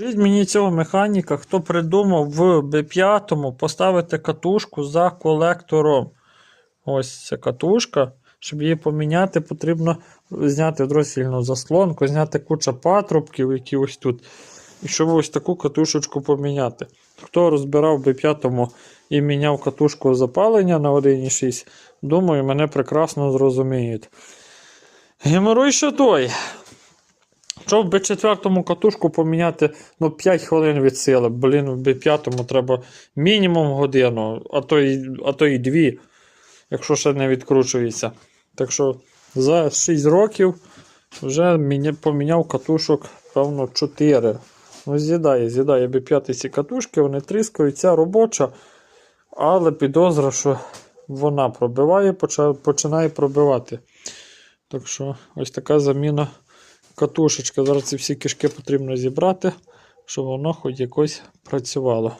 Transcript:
Скажіть мені цього механіка, хто придумав в B5 поставити катушку за колектором. Ось ця катушка. Щоб її поміняти, потрібно зняти дросільну заслонку, зняти куча патрубків, які ось тут. І щоб ось таку катушечку поміняти. Хто розбирав B5 і міняв катушку запалення на 1,6, думаю, мене прекрасно зрозуміють. Геморой ще той. Щоб в B4 катушку поміняти ну, 5 хвилин від сили. Блін, в B5 треба мінімум годину, а то й, а то й 2, якщо ще не відкручується. Так що за 6 років вже поміняв катушок, певно, 4. Ну, з'їдає, з'їдає B5 ці катушки, вони тріскають, ця робоча, але підозра, що вона пробиває, починає пробивати. Так що ось така заміна катушечка. Зараз ці всі кишки потрібно зібрати, щоб воно хоч якось працювало.